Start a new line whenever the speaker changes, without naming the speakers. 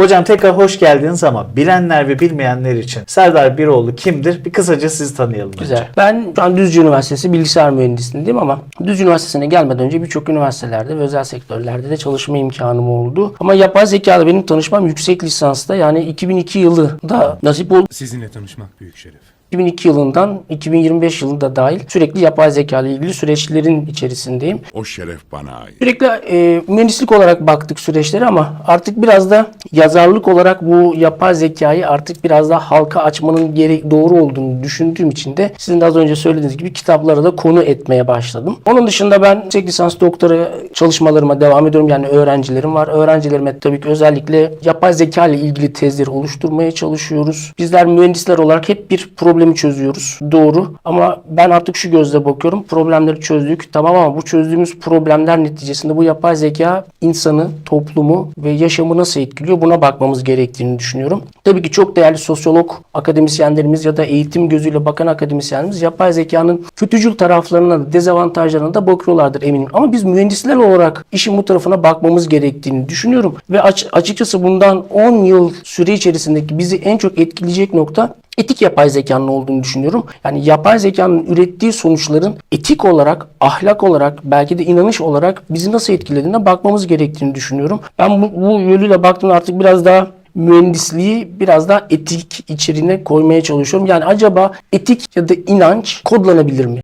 Hocam tekrar hoş geldiniz ama bilenler ve bilmeyenler için Serdar Biroğlu kimdir? Bir kısaca sizi tanıyalım
Güzel.
önce.
Ben şu an Düzce Üniversitesi bilgisayar mühendisliğindeyim ama Düzce Üniversitesi'ne gelmeden önce birçok üniversitelerde ve özel sektörlerde de çalışma imkanım oldu. Ama yapay zekada benim tanışmam yüksek lisansta yani 2002 yılında nasip oldu.
Sizinle tanışmak büyük şeref.
2002 yılından 2025 yılında dahil sürekli yapay zeka ile ilgili süreçlerin içerisindeyim.
O şeref bana ait.
Sürekli e, mühendislik olarak baktık süreçlere ama artık biraz da yazarlık olarak bu yapay zekayı artık biraz daha halka açmanın gere- doğru olduğunu düşündüğüm için de sizin de az önce söylediğiniz gibi kitaplara da konu etmeye başladım. Onun dışında ben yüksek lisans doktora çalışmalarıma devam ediyorum. Yani öğrencilerim var. Öğrencilerime tabii ki özellikle yapay zeka ile ilgili tezleri oluşturmaya çalışıyoruz. Bizler mühendisler olarak hep bir problemi çözüyoruz. Doğru. Ama ben artık şu gözle bakıyorum. Problemleri çözdük. Tamam ama bu çözdüğümüz problemler neticesinde bu yapay zeka insanı, toplumu ve yaşamı nasıl etkiliyor buna bakmamız gerektiğini düşünüyorum. Tabii ki çok değerli sosyolog akademisyenlerimiz ya da eğitim gözüyle bakan akademisyenlerimiz yapay zekanın kötücül taraflarına da dezavantajlarına da bakıyorlardır eminim. Ama biz mühendisler olarak işin bu tarafına bakmamız gerektiğini düşünüyorum. Ve aç- açıkçası bundan 10 yıl süre içerisindeki bizi en çok etkileyecek nokta etik yapay zekanın olduğunu düşünüyorum. Yani yapay zekanın ürettiği sonuçların etik olarak, ahlak olarak, belki de inanış olarak bizi nasıl etkilediğine bakmamız gerektiğini düşünüyorum. Ben bu, bu yönüyle baktığımda artık biraz daha mühendisliği biraz daha etik içeriğine koymaya çalışıyorum. Yani acaba etik ya da inanç kodlanabilir mi?